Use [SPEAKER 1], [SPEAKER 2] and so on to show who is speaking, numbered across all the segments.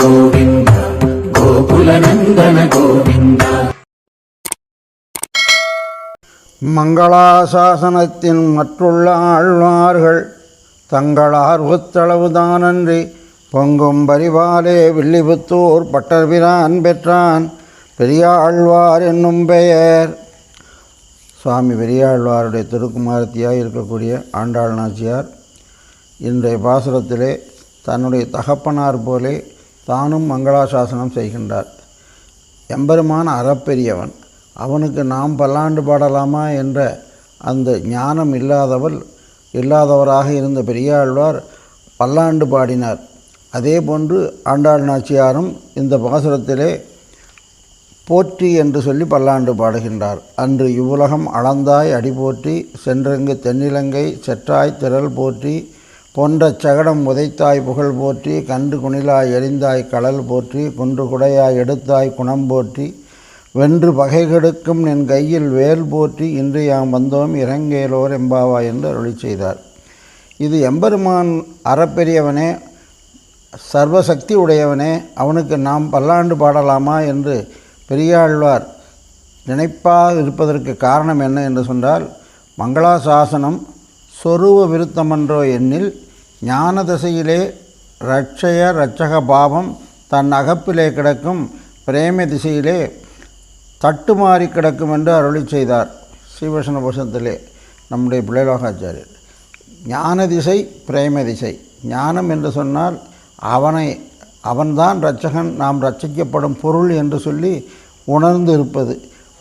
[SPEAKER 1] கோவிந்த கோகுலநந்தன கோவிந்த.
[SPEAKER 2] மங்களாசாசனத்தின் மற்றுள்ள ஆழ்வார்கள் தங்கள் ஆர்வத்தளவுதானன்றி பொங்கும் பரிவாலே வில்லிபுத்தூர் பட்டர்பிரான் பெற்றான் பெரியாழ்வார் என்னும் பெயர். சுவாமி பெரியாழ்வாருடைய திருக்குமாரத்தியாக இருக்கக்கூடிய ஆண்டாள் நாச்சியார் இன்றைய பாசுரத்திலே தன்னுடைய தகப்பனார் போலே தானும் மங்களாசாசனம் செய்கின்றார். எம்பெருமான் அறப்பெரியவன். அவனுக்கு நாம் பல்லாண்டு பாடலாமா என்ற அந்த ஞானம் இல்லாதவள் இல்லாதவராக இருந்த பெரியாழ்வார் பல்லாண்டு பாடினார். அதே போன்று ஆண்டாள் நாச்சியாரும் இந்த பாசுரத்திலே போற்றி என்று சொல்லி பல்லாண்டு பாடுகின்றார். அன்று இவ்வுலகம் அளந்தாய் அடி போற்றி சென்றங்கு தென்னிலங்கை செற்றாய் திரள் போற்றி பொன்ற சகடம் உதைத்தாய் புகழ் போற்றி கன்று குணிலாய் எரிந்தாய் கடல் போற்றி குன்று குடையாய் எடுத்தாய் குணம் போற்றி வென்று பகை கெடுக்கும் என் கையில் வேல் போற்றி இன்று யாம் வந்தோம் இறங்கேலோர் எம்பாவா என்று அருளி செய்தார். இது எம்பெருமான் அறப்பெரியவனே சர்வசக்தி உடையவனே அவனுக்கு நாம் பல்லாண்டு பாடலாமா என்று பெரியாழ்வார் நினைப்பாக இருப்பதற்கு காரணம் என்ன என்று சொன்னால் மங்களாசாசனம் சொருவ விருத்தமன்றோ எண்ணில் ஞான திசையிலே ரட்சய ரட்சக பாவம் தன் அகப்பிலே கிடக்கும் பிரேம திசையிலே தட்டுமாறி கிடக்கும் என்று அருளி செய்தார் ஸ்ரீவசன புஷத்திலே நம்முடைய பிள்ளைலோகாச்சாரியர். ஞான திசை பிரேம திசை. ஞானம் என்று சொன்னால் அவனை அவன்தான் இரட்சகன் நாம் ரட்சிக்கப்படும் பொருள் என்று சொல்லி உணர்ந்து இருப்பது.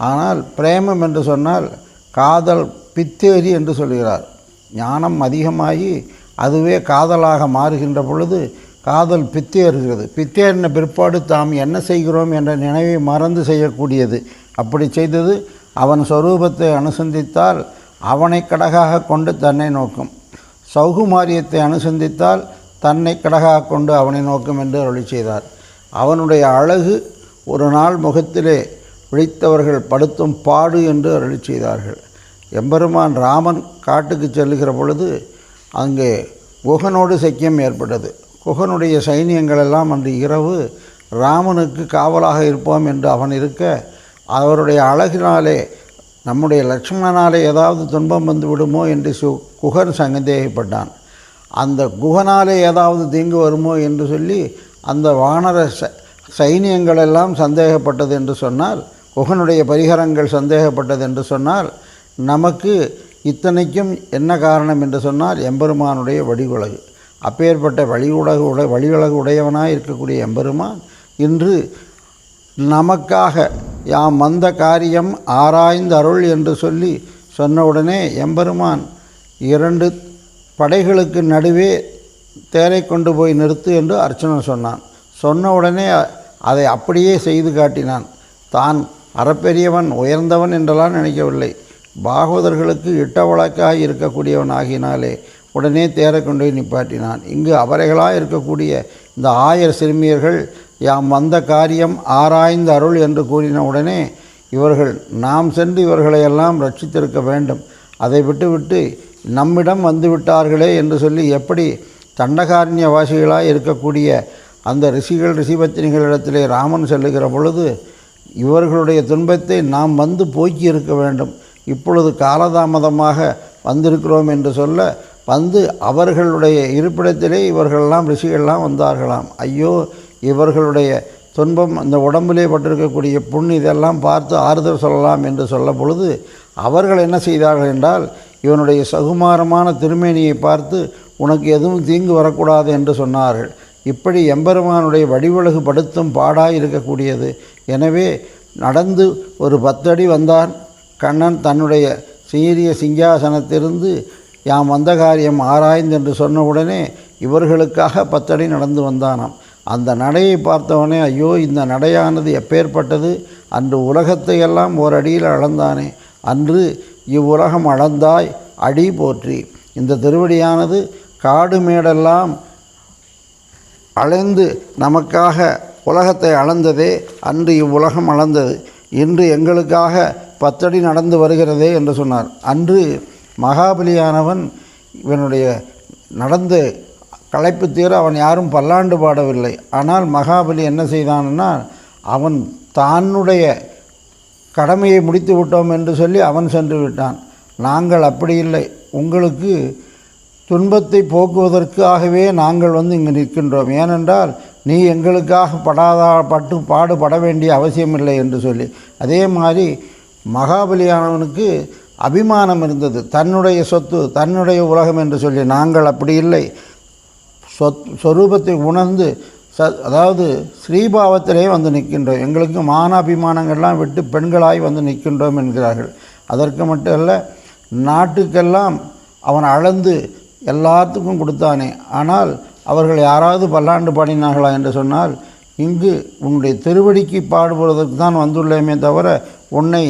[SPEAKER 2] ஆனால் பிரேமம் என்று சொன்னால் காதல் பித்தேரி என்று சொல்கிறார். ஞானம் அதிகமாகி அதுவே காதலாக மாறுகின்ற பொழுது காதல் பித்தேறுகிறது பித்தேறின பிற்பாடு தாம் என்ன செய்கிறோம் என்ற நினைவை மறந்து செய்யக்கூடியது. அப்படி செய்தது அவன் சொரூபத்தை அனுசந்தித்தால் அவனை கடகாக கொண்டு தன்னை நோக்கும். சௌகுமாரியத்தை அனுசந்தித்தால் தன்னை கடகாக கொண்டு அவனை நோக்கும் என்று அருளி செய்தார். அவனுடைய அழகு ஒரு நாள் முகத்திலே விழித்தவர்கள் படுத்தும் பாடு என்று அருளி செய்தார்கள். எம்பெருமான் ராமன் காட்டுக்கு செல்லுகிற பொழுது அங்கே குகனோடு சக்கியம் ஏற்பட்டது. குகனுடைய சைனியங்கள் எல்லாம் அன்று இரவு ராமனுக்கு காவலாக இருப்போம் என்று அவன் இருக்க அவருடைய அழகினாலே நம்முடைய லக்ஷ்மணனாலே ஏதாவது துன்பம் வந்து விடுமோ என்று சு குகன் சந்தேகப்பட்டான். அந்த குகனாலே ஏதாவது தீங்கு வருமோ என்று சொல்லி அந்த வானர ச சைனியங்களெல்லாம் சந்தேகப்பட்டது என்று சொன்னால் குகனுடைய பரிகாரங்கள் சந்தேகப்பட்டது என்று சொன்னால் நமக்கு இத்தனைக்கும் என்ன காரணம் என்று சொன்னால் எம்பெருமானுடைய வடிவுலகு. அப்பேற்பட்ட வழிவுலகு உடை வழிவிலகு உடையவனாக இருக்கக்கூடிய எம்பெருமான் இன்று நமக்காக யாம் வந்த காரியம் ஆராய்ந்து அருள் என்று சொல்லி சொன்ன உடனே எம்பெருமான் இரண்டு படைகளுக்கு நடுவே தேரை கொண்டு போய் நிறுத்து என்று அர்ச்சனை சொன்னான். சொன்ன உடனே அதை அப்படியே செய்து காட்டினான். தான் அறப்பெரியவன் உயர்ந்தவன் என்றெல்லாம் நினைக்கவில்லை. பாகவதர்களுக்கு இட்ட வழக்காக இருக்கக்கூடியவன் ஆகினாலே உடனே தேரை கொண்டு போய் நிப்பாட்டினான். இங்கு அவரைகளாக இருக்கக்கூடிய இந்த ஆயர் சிறுமியர்கள் யாம் வந்த காரியம் ஆராய்ந்த அருள் என்று கூறின உடனே இவர்கள் நாம் சென்று இவர்களையெல்லாம் ரட்சித்திருக்க வேண்டும். அதை விட்டுவிட்டு நம்மிடம் வந்து விட்டார்களே என்று சொல்லி எப்படி தண்டகாரண்ய வாசிகளாக இருக்கக்கூடிய அந்த ரிஷிகள் ரிஷிபத்தினிகளிடத்திலே ராமன் செல்லுகிற பொழுது இவர்களுடைய துன்பத்தை நாம் வந்து போக்கி இருக்க வேண்டும். இப்பொழுது காலதாமதமாக வந்திருக்கிறோம் என்று சொல்ல வந்து அவர்களுடைய இருப்பிடத்திலே இவர்களெல்லாம் ரிஷிகள்லாம் வந்தார்களாம். ஐயோ இவர்களுடைய துன்பம் அந்த உடம்பிலே பட்டிருக்கக்கூடிய புண் இதெல்லாம் பார்த்து ஆறுதல் சொல்லலாம் என்று சொல்ல பொழுது அவர்கள் என்ன செய்தார்கள் என்றால் இவனுடைய சகுமாரமான திருமேனியை பார்த்து உனக்கு எதுவும் தீங்கு வரக்கூடாது என்று சொன்னார்கள். இப்படி எம்பெருமானுடைய வடிவழகு படுத்தும் பாடாய் இருக்கக்கூடியது. எனவே நடந்து ஒரு பத்தடி வந்தான். கண்ணன் தன்னுடைய சீரிய சிங்காசனத்திலிருந்து யாம் வந்த காரியம் ஆராய்ந்து என்று இவர்களுக்காக பத்தடி நடந்து வந்தானாம். அந்த நடையை பார்த்தவனே ஐயோ இந்த நடையானது எப்பேற்பட்டது? அன்று உலகத்தையெல்லாம் ஓரடியில் அளந்தானே. அன்று இவ்வுலகம் அளந்தாய் அடி போற்றி. இந்த திருவடியானது காடு மேடெல்லாம் அளந்து நமக்காக உலகத்தை அளந்ததே அன்று இவ்வுலகம் அளந்தது. இன்று எங்களுக்காக பத்தடி நடந்து வருகிறதே என்று சொன்னார். அன்று மகாபலியானவன் இவனுடைய நடந்து களைப்பு தீர அவன் யாரும் பல்லாண்டு பாடவில்லை. ஆனால் மகாபலி என்ன செய்தான்னா அவன் தன்னுடைய கடமையை முடித்து விட்டோம் என்று சொல்லி அவன் சென்று விட்டான். நாங்கள் அப்படி இல்லை. உங்களுக்கு துன்பத்தை போக்குவதற்காகவே நாங்கள் வந்து இங்கு நிற்கின்றோம். ஏனென்றால் நீ எங்களுக்காக படாதா பட்டு பாடுபட வேண்டிய அவசியமில்லை என்று சொல்லி. அதே மாதிரி மகாபலியானவனுக்கு அபிமானம் இருந்தது. தன்னுடைய சொத்து தன்னுடைய உலகம் என்று சொல்லி. நாங்கள் அப்படி இல்லை. சொத் சொரூபத்தை உணர்ந்து ச அதாவது ஸ்ரீபாவத்திலே வந்து நிற்கின்றோம். எங்களுக்கு மானாபிமானங்கள்லாம் விட்டு பெண்களாய் வந்து நிற்கின்றோம் என்கிறார்கள். அதற்கு மட்டும் அல்ல நாட்டுக்கெல்லாம் அவன் அளந்து எல்லாத்துக்கும் கொடுத்தானே. ஆனால் அவர்கள் யாராவது பல்லாண்டு பாடினார்களா என்று சொன்னால் இங்கு உன்னுடைய திருவடிக்கு பாடுபடுவதற்கு தான் வந்துள்ளேமே தவிர உன்னை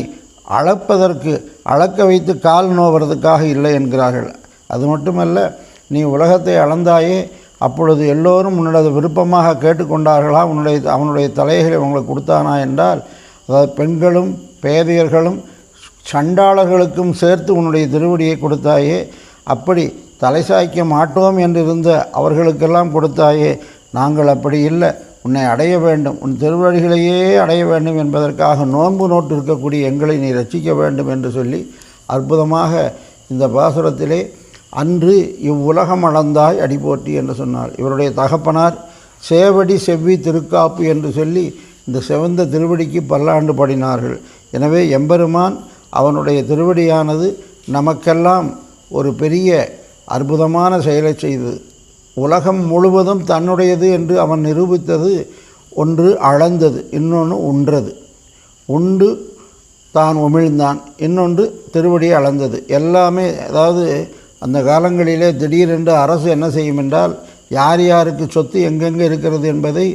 [SPEAKER 2] அளப்பதற்கு அளக்க வைத்து கால் நோவதற்காக இல்லை என்கிறார்கள். அது மட்டுமல்ல நீ உலகத்தை அளந்தாயே அப்பொழுது எல்லோரும் உன்னுடைய விருப்பமாக கேட்டுக்கொண்டார்களா? உன்னுடைய அவனுடைய தலைகளை உங்களுக்கு கொடுத்தானா என்றால் அதாவது பெண்களும் பேதையர்களும் சண்டாளர்களுக்கும் சேர்த்து உன்னுடைய திருவடியை கொடுத்தாயே அப்படி தலை சாய்க்க மாட்டோம் என்றிருந்த அவர்களுக்கெல்லாம் கொடுத்தாயே நாங்கள் அப்படி இல்லை. உன்னை அடைய வேண்டும். உன் திருவடிகளையே அடைய வேண்டும் என்பதற்காக நோன்பு நோட்டு இருக்கக்கூடிய எங்களை நீ ரசிக்க வேண்டும் என்று சொல்லி அற்புதமாக இந்த பாசுரத்திலே அன்று இவ்வுலகம் அளந்தாய் அடிபோட்டி என்று சொன்னார். இவருடைய தகப்பனார் சேவடி செவ்வி திருக்காப்பு என்று சொல்லி இந்த செவந்த திருவடிக்கு பல்லாண்டு பாடினார்கள். எனவே எம்பெருமான் அவனுடைய திருவடியானது நமக்கெல்லாம் ஒரு பெரிய அற்புதமான செயலை செய்தது உலகம் முழுவதும் தன்னுடையது என்று அவன் நிரூபித்தது ஒன்று அளந்தது இன்னொன்று உன்றது. உண்டு தான் உமிழ்ந்தான் இன்னொன்று திருவடியை அளந்தது. எல்லாமே அதாவது அந்த காலங்களிலே திடீரென்று அரசு என்ன செய்யும் என்றால் யார் யாருக்கு சொத்து எங்கெங்கே இருக்கிறது என்பதை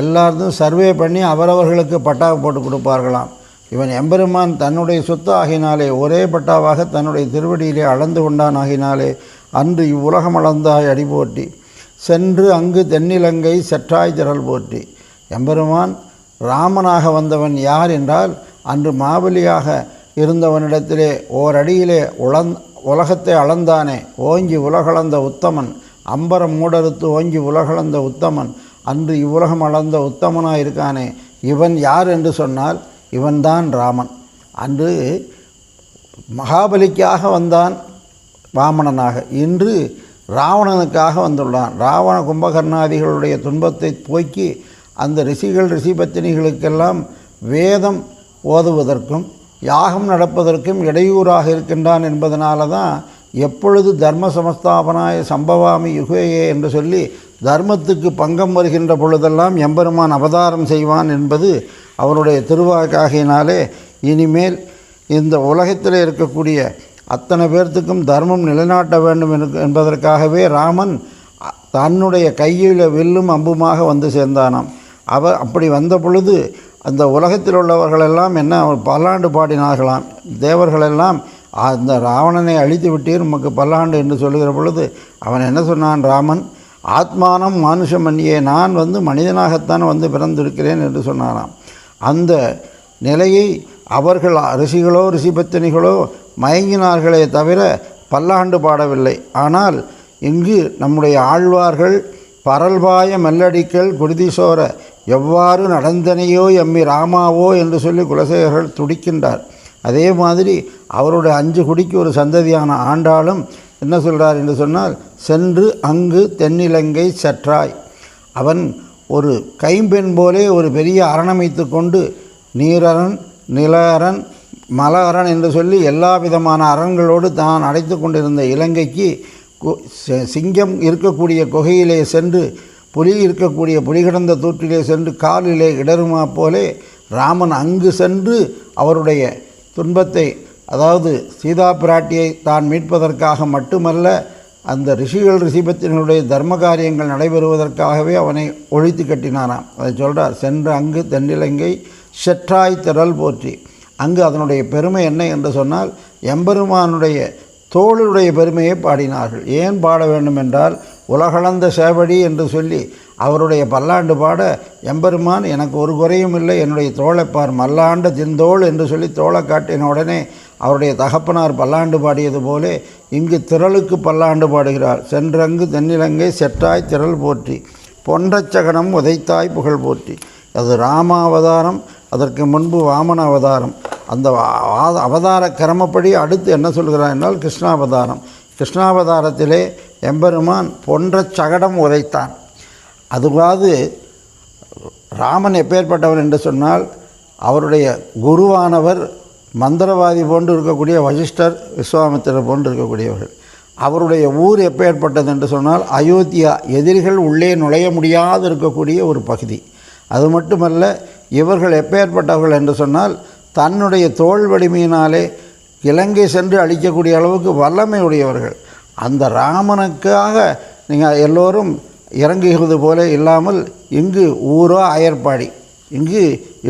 [SPEAKER 2] எல்லாரும் சர்வே பண்ணி அவரவர்களுக்கு பட்டா போட்டு கொடுப்பார்களாம். இவன் எம்பெருமான் தன்னுடைய சொத்து ஆகினாலே ஒரே பட்டாவாக தன்னுடைய திருவடியிலே அளந்து கொண்டான் ஆகினாலே அன்று இவ்வுலகம் அளந்தாய் அடி போட்டி சென்று அங்கு தென்னிலங்கை செற்றாய் திரள் போற்றி. எம்பெருமான் ராமனாக வந்தவன் யார் என்றால் அன்று மாபலியாக இருந்தவனிடத்திலே ஓரடியிலே உளந் உலகத்தை அளந்தானே ஓங்கி உலகளந்த உத்தமன். அம்பரம் மூடறுத்து ஓங்கி உலகளந்த உத்தமன். அன்று இவ்வுலகம் அளந்த உத்தமனாக இருக்கானே இவன் யார் என்று சொன்னால் இவன்தான் ராமன். அன்று மகாபலிக்காக வந்தான் வாமணனாக. இன்று ராவணனுக்காக வந்துள்ளான். ராவண கும்பகர்ணாதிகளுடைய துன்பத்தை போக்கி அந்த ரிஷிகள் ரிஷிபத்தினிகளுக்கெல்லாம் வேதம் ஓதுவதற்கும் யாகம் நடப்பதற்கும் இடையூறாக இருக்கின்றான் என்பதனால தான் எப்பொழுது தர்ம சமஸ்தாபனாய சம்பவாமி யுகேயே என்று சொல்லி தர்மத்துக்கு பங்கம் வருகின்ற பொழுதெல்லாம் எம்பெருமான் அவதாரம் செய்வான் என்பது அவருடைய திருவாக்காகினாலே இனிமேல் இந்த உலகத்தில் இருக்கக்கூடிய அத்தனை பேர்த்துக்கும் தர்மம் நிலைநாட்ட வேண்டும் என்று- என்பதற்காகவே ராமன் தன்னுடைய கையில் வில்லும் அம்புமாக வந்து சேர்ந்தானாம். அவ அப்படி வந்த பொழுது அந்த உலகத்தில் உள்ளவர்களெல்லாம் என்ன பல்லாண்டு பாடினார்களாம். தேவர்களெல்லாம் அந்த ராவணனை அழித்து விட்டீர் உமக்கு பல்லாண்டு என்று சொல்லுகிற பொழுது அவன் என்ன சொன்னான் ராமன் ஆத்மானம் மானுஷமன்னியே நான் வந்து மனிதனாகத்தான் வந்து பிறந்திருக்கிறேன் என்று சொன்னாராம் அந்த நிலையை அவர்கள் ரிஷிகளோ ரிஷிபத்தினிகளோ மயங்கினார்களே தவிர பல்லாண்டு பாடவில்லை. ஆனால் இங்கு நம்முடைய ஆழ்வார்கள் பரல்பாய மெல்லடிக்கல் குருதிசோர எவ்வாறு நடந்தனையோ எம்மி ராமாவோ என்று சொல்லி குலசேகர்கள் துடிக்கின்றார். அதே மாதிரி அவருடைய அஞ்சு குடிக்கு ஒரு சந்ததியான ஆண்டாளும் என்ன சொல்கிறார் என்று சொன்னால் சென்று அங்கு தென்னிலங்கை சற்றாய். அவன் ஒரு கைம்பெண் போலே ஒரு பெரிய அரணமைத்து கொண்டு நீரரன் நிலரன் மல அரண் என்று சொல்லி எல்லா விதமான அரண்களோடு தான் அடைத்து கொண்டிருந்த இலங்கைக்கு கு- சிங்கம் இருக்கக்கூடிய குகையிலே சென்று புலி இருக்கக்கூடிய புலிகிடந்த தூற்றிலே சென்று காலிலே இடருமா போலே ராமன் அங்கு சென்று அவருடைய துன்பத்தை அதாவது சீதா பிராட்டியை தான் மீட்பதற்காக மட்டுமல்ல அந்த ரிஷிகள் ரிஷிபத்தினுடைய தர்ம காரியங்கள் நடைபெறுவதற்காகவே அவனை ஒழித்து கட்டினானாம் அதை சொல்கிறார் சென்று அங்கு தென்னிலங்கை செற்றாய் திரள் போற்றி. அங்கு அதனுடைய பெருமை என்ன என்று சொன்னால் எம்பெருமானுடைய தோளுடைய பெருமையை பாடினார்கள். ஏன் பாட வேண்டும் என்றால் உலகளந்த சேவடி என்று சொல்லி அவருடைய பல்லாண்டு பாட எம்பெருமான் எனக்கு ஒரு குறையும் இல்லை என்னுடைய தோழைப்பார் மல்லாண்ட திந்தோள் என்று சொல்லி தோளை காட்டின உடனே அவருடைய தகப்பனார் பல்லாண்டு பாடியது போலே இங்கு திரளுக்கு பல்லாண்டு பாடுகிறார். சென்றங்கு தென்னிலங்கை செற்றாய் திரள் போற்றி பொன்றச்சகனம் உதைத்தாய் புகழ் போற்றி. அது ராமாவதாரம் அதற்கு முன்பு வாமன அவதாரம் அந்த அவதார கிரமப்படி அடுத்து என்ன சொல்கிறார் என்றால் கிருஷ்ணாவதாரம். கிருஷ்ணாவதாரத்திலே எம்பெருமான் பொன்ற சகடம் உதைத்தான் அதுவாது ராமன் எப்பேற்பட்டவர் என்று சொன்னால் அவருடைய குருவானவர் மந்திரவாதி போன்று இருக்கக்கூடிய வசிஷ்டர் விஸ்வாமித்திரர் போன்று இருக்கக்கூடியவர்கள். அவருடைய ஊர் எப்பேற்பட்டது என்று சொன்னால் அயோத்தியா எதிரிகள் உள்ளே நுழைய முடியாது இருக்கக்கூடிய ஒரு பகுதி. அது மட்டுமல்ல இவர்கள் எப்பேற்பட்டவர்கள் என்று சொன்னால் தன்னுடைய தோல் வலிமையினாலே இலங்கை சென்று அழிக்கக்கூடிய அளவுக்கு வல்லமை உடையவர்கள் அந்த ராமனுக்காக நீங்கள் எல்லோரும் இறங்குகிறது போல இல்லாமல் இங்கு ஊரோ அயற்பாடி இங்கு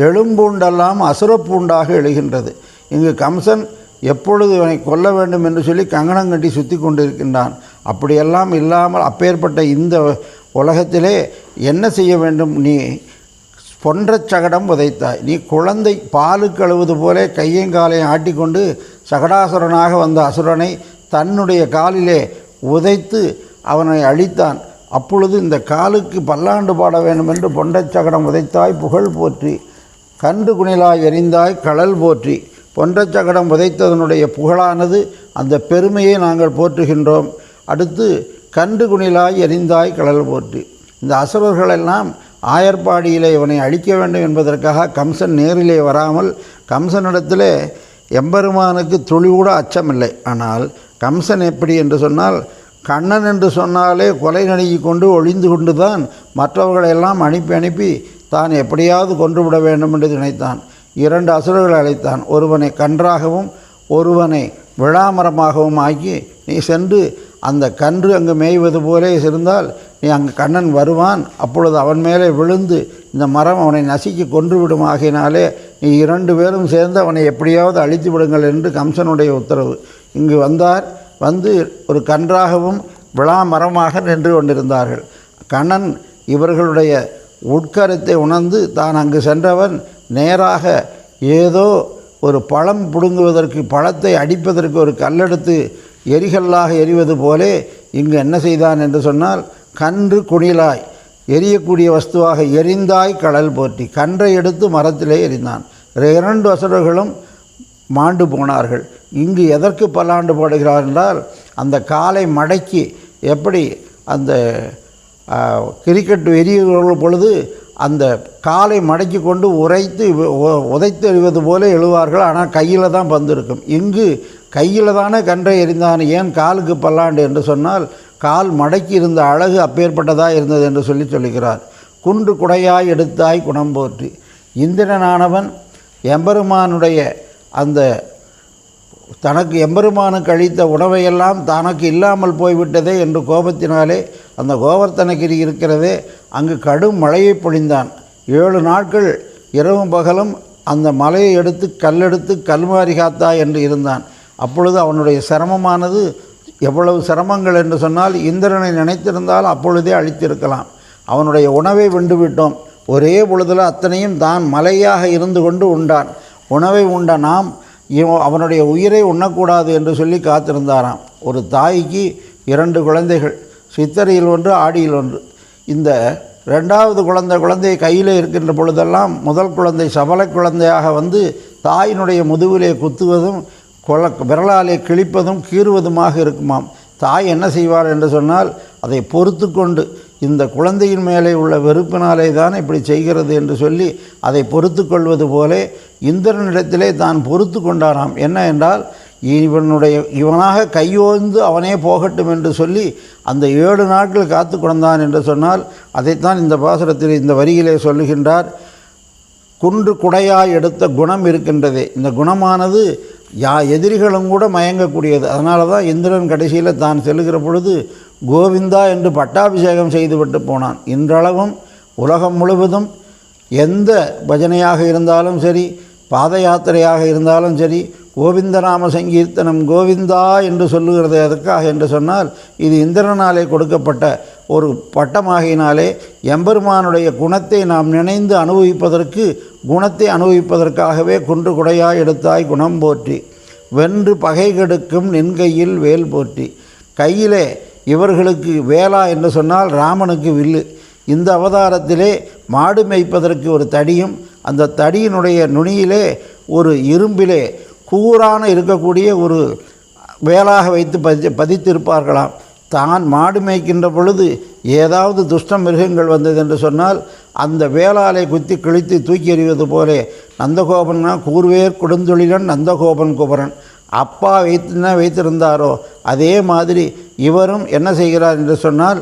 [SPEAKER 2] எழும்பூண்டெல்லாம் அசுரப்பூண்டாக எழுகின்றது. இங்கு கம்சன் எப்பொழுது இவனை கொல்ல வேண்டும் என்று சொல்லி கங்கணம் கட்டி சுற்றி கொண்டிருக்கின்றான். அப்படியெல்லாம் இல்லாமல் அப்பேற்பட்ட இந்த உலகத்திலே என்ன செய்ய வேண்டும்? நீ பொன்றச் சகடம் உதைத்தாய். நீ குழந்தை பாலுக்கு அழுவது போலே கையும் காலையும் ஆட்டிக்கொண்டு சகடாசுரனாக வந்த அசுரனை தன்னுடைய காலிலே உதைத்து அவனை அழித்தான். அப்பொழுது இந்த காலுக்கு பல்லாண்டு பாட வேண்டும் என்று பொன்றச் சகடம் உதைத்தாய் புகழ் போற்றி. கன்று குணிலாய் எரிந்தாய் கடல் போற்றி. பொன்றச் சகடம் உதைத்ததனுடைய புகழானது அந்த பெருமையை நாங்கள் போற்றுகின்றோம். அடுத்து கன்று குணிலாய் எரிந்தாய் கடல் போற்றி. இந்த அசுரர்களெல்லாம் ஆயர்பாடியிலே இவனை அழிக்க வேண்டும் என்பதற்காக கம்சன் நேரிலே வராமல் கம்சனிடத்திலே எம்பெருமானுக்கு துளி கூட அச்சமில்லை. ஆனால் கம்சன் எப்படி என்று சொன்னால் கண்ணன் என்று சொன்னாலே கொலை நடுங்கி கொண்டு ஒளிந்து கொண்டு தான் மற்றவர்களெல்லாம் அனுப்பி அனுப்பி தான் எப்படியாவது கொன்றுவிட வேண்டும் என்று நினைத்தான். இரண்டு அசுரர்களை அழைத்தான். ஒருவனை கன்றாகவும் ஒருவனை விழாமரமாகவும் ஆக்கி நீ சென்று அந்த கன்று அங்கு மேய்வது போலே இருந்தால் அங்கு கண்ணன் வருவான் அப்பொழுது அவன் மேலே விழுந்து இந்த மரம் அவனை நசுக்கி கொன்று விடுமாகினாலே நீ இரண்டு பேரும் சேர்ந்து அவனை எப்படியாவது அழித்து விடுங்கள் என்று கம்சனுடைய உத்தரவு. இங்கு வந்தார் வந்து ஒரு கன்றாகவும் விழா மரமாக நின்று கொண்டிருந்தார்கள். கண்ணன் இவர்களுடைய உட்கரத்தை உணர்ந்து தான் அங்கு சென்றவன் நேராக ஏதோ ஒரு பழம் பிடுங்குவதற்கு பழத்தை அடிப்பதற்கு ஒரு கல்லெடுத்து எரிகல்லாக எரிவது போலே இங்கு என்ன செய்தான் என்று சொன்னால் கன்று குணிலாய் எரியக்கூடிய வஸ்துவாக எரிந்தாய் கடல் போற்றி. கன்றை எடுத்து மரத்திலே எரிந்தான். இரண்டு அசுரர்களும் மாண்டு போனார்கள். இங்கு எதற்கு பல்லாண்டு போடுகிறார் என்றால் அந்த காலை மடக்கி எப்படி அந்த கிரிக்கெட் எரிகிற பொழுது அந்த காலை மடக்கி கொண்டு உரைத்து உதைத்து எறிவது போல எழுவார்கள். ஆனால் கையில் தான் பந்து இருக்கும் இங்கு கையில் தானே கன்றை எறிந்தான் ஏன் காலுக்கு பல்லாண்டு என்று சொன்னால் கால் மடக்கி இருந்த அழகு அப்பேற்பட்டதாக இருந்தது என்று சொல்லி சொல்லுகிறார். குன்று குடையாய் எடுத்தாய் குணம் போற்றி. இந்திரனானவன் எம்பெருமானுடைய அந்த தனக்கு எம்பெருமானுக்கு அளித்த உணவையெல்லாம் தனக்கு இல்லாமல் போய்விட்டதே என்று கோபத்தினாலே அந்த கோவர்த்தனகிரி இருக்கிறதே அங்கு கடும் மழையை பொழிந்தான். ஏழு நாட்கள் இரவும் பகலும் அந்த மலையை எடுத்து கல்லெடுத்து கல்மாரி காத்தா என்று இருந்தான். அப்பொழுது அவனுடைய சிரமமானது எவ்வளவு சிரமங்கள் என்று சொன்னால் இந்திரனை நினைத்திருந்தால் அப்பொழுதே அழித்திருக்கலாம். அவனுடைய உணவை வென்று விட்டோம். ஒரே பொழுதில் அத்தனையும் தான் மலையாக இருந்து கொண்டு உண்டான். உணவை உண்ட நாம் இவன் அவனுடைய உயிரை உண்ணக்கூடாது என்று சொல்லி காத்திருந்தாராம். ஒரு தாய்க்கு இரண்டு குழந்தைகள் சித்தரையில் ஒன்று ஆடியில் ஒன்று. இந்த ரெண்டாவது குழந்தை குழந்தை கையில் இருக்கின்ற பொழுதெல்லாம் முதல் குழந்தை சபல குழந்தையாக வந்து தாயினுடைய முதுகிலே குத்துவதும் கொல விரலாலே கிழிப்பதும் கீறுவதுமாக இருக்குமாம். தாய் என்ன செய்வார் என்று சொன்னால் அதை பொறுத்து கொண்டு இந்த குழந்தையின் மேலே உள்ள வெறுப்பினாலே தான் இப்படி செய்கிறது என்று சொல்லி அதை பொறுத்து கொள்வது போலே இந்திரனிடத்திலே தான் பொறுத்து கொண்டாராம் என்ன என்றால் இவனுடைய இவனாக கையோந்து அவனே போகட்டும் என்று சொல்லி அந்த ஏழு நாட்கள் காத்து கொண்டான் என்று சொன்னால் அதைத்தான் இந்த பாசுரத்தில் இந்த வரியிலே சொல்லுகின்றார். குன்று குடையாய் எடுத்த குணம் இருக்கின்றதே. இந்த குணமானது யா எதிரிகளும் கூட மயங்கக்கூடியது. அதனால தான் இந்திரன் கடைசியில் தான் செல்லுகிற பொழுது கோவிந்தா என்று பட்டாபிஷேகம் செய்துவிட்டு போனான். இன்றளவும் உலகம் முழுவதும் எந்த பஜனையாக இருந்தாலும் சரி பாத யாத்திரையாக இருந்தாலும் சரி கோவிந்தநாம சங்கீர்த்தனம் கோவிந்தா என்று சொல்லுகிறது எதற்காக என்று சொன்னால் இது இந்திரனாலே கொடுக்கப்பட்ட ஒரு பட்டமாகினாலே எம்பெருமானுடைய குணத்தை நாம் நினைந்து அனுபவிப்பதற்கு குணத்தை அனுபவிப்பதற்காகவே குன்று குடையாய் எடுத்தாய் குணம் போற்றி. வென்று பகை கெடுக்கும் நின்கையில் வேல் போற்றி. கையிலே இவர்களுக்கு வேலா என்று சொன்னால் ராமனுக்கு வில்லு. இந்த அவதாரத்திலே மாடு மேய்ப்பதற்கு ஒரு தடியும் அந்த தடியினுடைய நுனியிலே ஒரு இரும்பிலே கூறான இருக்கக்கூடிய ஒரு வேலாக வைத்து பதி பதித்திருப்பார்களாம். தான் மாடு மேய்க்கின்ற பொழுது ஏதாவது துஷ்ட மிருகங்கள் வந்தது என்று சொன்னால் அந்த வேளாலை குத்தி கிழித்து தூக்கி எறிவது போலே நந்தகோபன்னா கூர்வேர் கொடுந்தொழிலன் நந்தகோபன் குபரன். அப்பா வைத்து என்ன வைத்திருந்தாரோ அதே மாதிரி இவரும் என்ன செய்கிறார் என்று சொன்னால்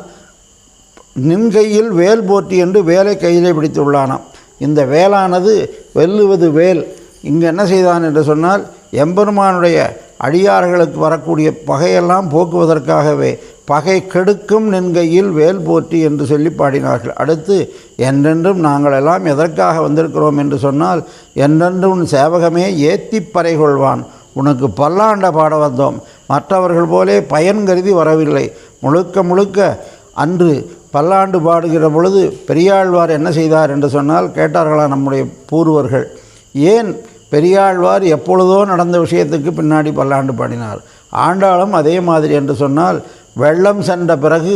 [SPEAKER 2] நின் கையில் வேல் போற்றி என்று வேலை கையிலே பிடித்துள்ளானாம் இந்த வேலானது வெல்லுவது வேல். இங்கே என்ன செய்தான் என்று சொன்னால் எம்பெருமானுடைய அடியார்களுக்கு வரக்கூடிய பகையெல்லாம் போக்குவதற்காகவே பகை கெடுக்கும் நின்கையில் வேல் போற்றி என்று சொல்லி பாடினார்கள். அடுத்து என்றென்றும் நாங்கள் எல்லாம் எதற்காக வந்திருக்கிறோம்? என்று சொன்னால் என்றென்றும் உன் சேவகமே ஏத்தி பறை கொள்வான். உனக்கு பல்லாண்ட பாட வந்தோம். மற்றவர்கள் போலே பயன் கருதி வரவில்லை. முழுக்க முழுக்க அன்று பல்லாண்டு பாடுகிற பொழுது பெரியாழ்வார் என்ன செய்தார்? என்று சொன்னால் கேட்டார்களா நம்முடைய பூர்வர்கள். ஏன் பெரியாழ்வார் எப்பொழுதோ நடந்த விஷயத்துக்கு பின்னாடி பல்லாண்டு பாடினார். ஆண்டாளும் அதே மாதிரி என்று சொன்னால் வெள்ளம் சென்ற பிறகு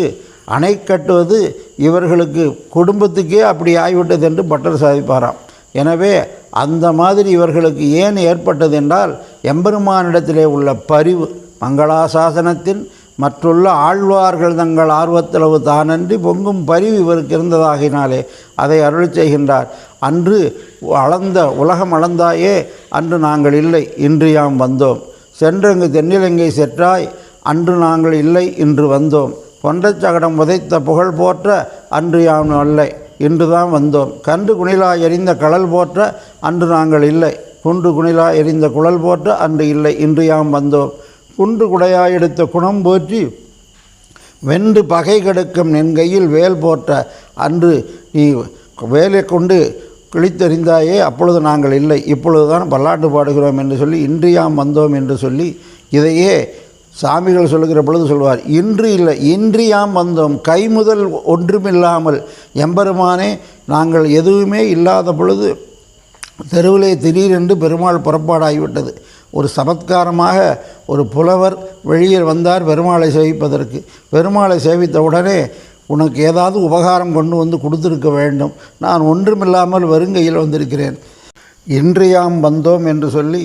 [SPEAKER 2] அணை கட்டுவது இவர்களுக்கு குடும்பத்துக்கே அப்படி ஆகிவிட்டது என்று பட்டர் சாதிப்பாராம். எனவே அந்த மாதிரி இவர்களுக்கு ஏன் ஏற்பட்டது என்றால் எம்பெருமானிடத்திலே உள்ள பரிவு மங்களாசாசனத்தின் மற்றுள்ள ஆழ்வார்கள் தங்கள் ஆர்வத்தளவு தானன்றி பொங்கும் பரிவு இவருக்கு இருந்ததாகினாலே அதை அருள் செய்கின்றார். அன்று அளந்த உலகம் அளந்தாயே அன்று நாங்கள் இல்லை இன்று யாம் வந்தோம். சென்றங்கு தென்னிலங்கை செற்றாய் அன்று நாங்கள் இல்லை இன்று வந்தோம். பொன்றச் சகடம் உதைத்த புகழ் போற்ற அன்று யாம் அல்லை இன்று தான் வந்தோம். கன்று குணிலா எரிந்த கடல் போற்ற அன்று நாங்கள் இல்லை. குன்று குணிலா எரிந்த குழல் போற்ற அன்று இல்லை இன்று யாம் வந்தோம். குன்று குடையாய் எடுத்த குணம் போற்றி வென்று பகை கெடுக்கும் நின் கையில் வேல் போற்ற அன்று நீ வேலை கொண்டு கிழித்தெறிந்தாயே அப்பொழுது நாங்கள் இல்லை. இப்பொழுது தான் பாடுகிறோம் என்று சொல்லி இன்றியாம் வந்தோம் என்று சொல்லி இதையே சாமிகள் சொல்லுகிற பொழுது சொல்வார். இன்று இல்லை இன்றியாம் வந்தோம். கை முதல் ஒன்றுமில்லாமல் எம்பெருமானே நாங்கள் எதுவுமே இல்லாத பொழுது தெருவிலே திடீரென்று பெருமாள் புறப்பாடாகிவிட்டது. ஒரு சமத்காரமாக ஒரு புலவர் வெளியே வந்தார் பெருமாளை சேவிப்பதற்கு. பெருமாளை சேவித்த உடனே உனக்கு ஏதாவது உபகாரம் கொண்டு வந்து கொடுத்துருக்க வேண்டும். நான் ஒன்றுமில்லாமல் வருங்கையில் வந்திருக்கிறேன். இன்றியாம் வந்தோம் என்று சொல்லி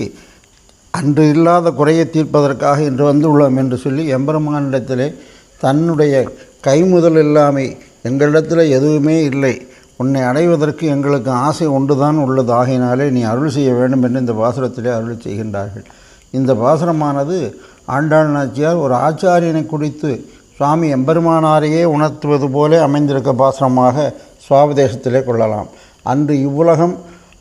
[SPEAKER 2] அன்று இல்லாத குறையை தீர்ப்பதற்காக இன்று வந்துள்ளோம் என்று சொல்லி எம்பெருமானிடத்திலே தன்னுடைய கைமுதல் இல்லாமை எங்களிடத்தில் எதுவுமே இல்லை. உன்னை அடைவதற்கு எங்களுக்கு ஆசை ஒன்றுதான் உள்ளது. ஆகையினாலே நீ அருள் செய்ய வேண்டும் என்று இந்த பாசுரத்திலே அருள் செய்கின்றார்கள். இந்த பாசுரமானது ஆண்டாள் நாச்சியார் ஒரு ஆச்சாரியனை குறித்து சுவாமி எம்பெருமானாரையே உணர்த்துவது போல அமைந்திருக்க பாசனமாக சுவாபதேசத்திலே கொள்ளலாம். அன்று இவ்வுலகம்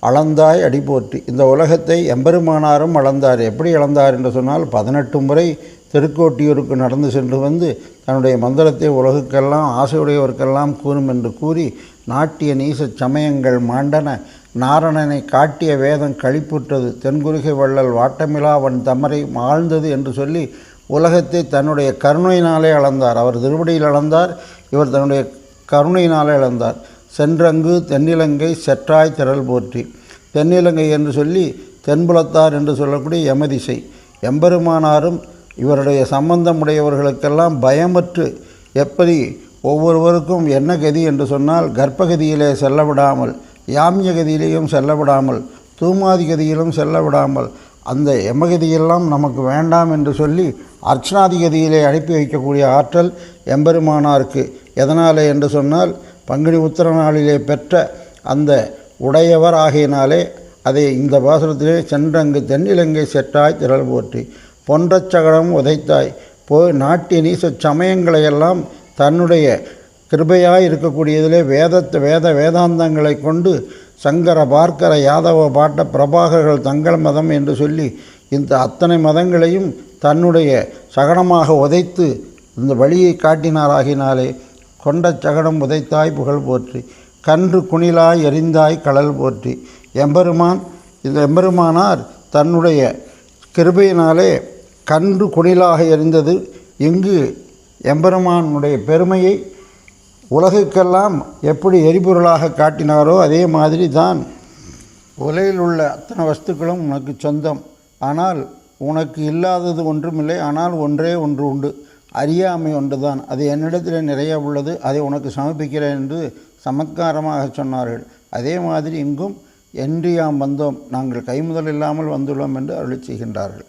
[SPEAKER 2] அளந்தாய் அடிபோற்றி இந்த உலகத்தை எம்பெருமானாரும் அளந்தார். எப்படி அளந்தார் என்று சொன்னால் பதினெட்டு முறை திருக்கோட்டியூருக்கு நடந்து சென்று வந்து தன்னுடைய மந்திரத்தை உலகுக்கெல்லாம் ஆசையுடையவர்க்கெல்லாம் கூறும் என்று கூறி நாட்டிய நீச சமயங்கள் மாண்டன. நாரணனை காட்டிய வேதம் கழிப்புற்றது. தென்குருகை வள்ளல் வாட்டமிழாவன் தமரை மாழ்ந்தது என்று சொல்லி உலகத்தை தன்னுடைய கருணையினாலே அளந்தார். அவர் திருவடியில் அளந்தார் இவர் தன்னுடைய கருணையினாலே அளந்தார். சென்றங்கு தென்னிலங்கை செற்றாய் திரள் போற்றி. தென்னிலங்கை என்று சொல்லி தென்புலத்தார் என்று சொல்லக்கூடிய யமதிசை எம்பெருமானாரும் இவருடைய சம்பந்தமுடையவர்களுக்கெல்லாம் பயமற்று எப்படி ஒவ்வொருவருக்கும் என்ன கதி என்று சொன்னால் கர்ப்பகதியிலே செல்ல விடாமல் யாமிய கதியிலேயும் செல்ல விடாமல் தூமாதி கதியிலும் செல்ல விடாமல் அந்த எமகதியெல்லாம் நமக்கு வேண்டாம் என்று சொல்லி அர்ச்சனாதிகதியிலே அனுப்பி வைக்கக்கூடிய ஆற்றல் எம்பெருமானாருக்கு. எதனாலே என்று சொன்னால் பங்குனி உத்திர நாளிலே பெற்ற அந்த உடையவர் ஆகையினாலே அதை இந்த பாசுரத்திலே சென்றங்கு தென்னிலங்கை செட்டாய் திரள் போற்றி. பொன்றச்சகடம் உதைத்தாய். போய் நாட்டிய நீச சமயங்களையெல்லாம் தன்னுடைய கிருபையாக இருக்கக்கூடியதிலே வேதத்தை வேத வேதாந்தங்களை கொண்டு சங்கர பார்க்கர யாதவ பாட்ட பிரபாகர்கள் தங்கள் மதம் என்று சொல்லி இந்த அத்தனை மதங்களையும் தன்னுடைய சகனமாக உதைத்து இந்த வழியை காட்டினாராகினாலே கொண்ட சகடம் உதைத்தாய் புகழ் போற்றி கன்று குணிலாய் எரிந்தாய் கடல் போற்றி. எம்பெருமான் இந்த எம்பெருமானார் தன்னுடைய கிருபையினாலே கன்று குணிலாக எரிந்தது. இங்கு எம்பெருமானுடைய பெருமையை உலகுக்கெல்லாம் எப்படி எரிபொருளாக காட்டினாரோ அதே மாதிரி தான் உலகில் உள்ள அத்தனை வஸ்துக்களும் உனக்கு சொந்தம். ஆனால் உனக்கு இல்லாதது ஒன்றுமில்லை. ஆனால் ஒன்றே ஒன்று உண்டு. அறியாமை ஒன்றுதான். அது என்னிடத்தில் நிறைய உள்ளது. அதை உனக்கு சமர்ப்பிக்கிறேன் என்று சமத்காரமாக சொன்னார்கள். அதே மாதிரி இங்கும் என்று யாம் வந்தோம். நாங்கள் கைமுதல் இல்லாமல் வந்துள்ளோம் என்று அருளி செய்கின்றார்கள்.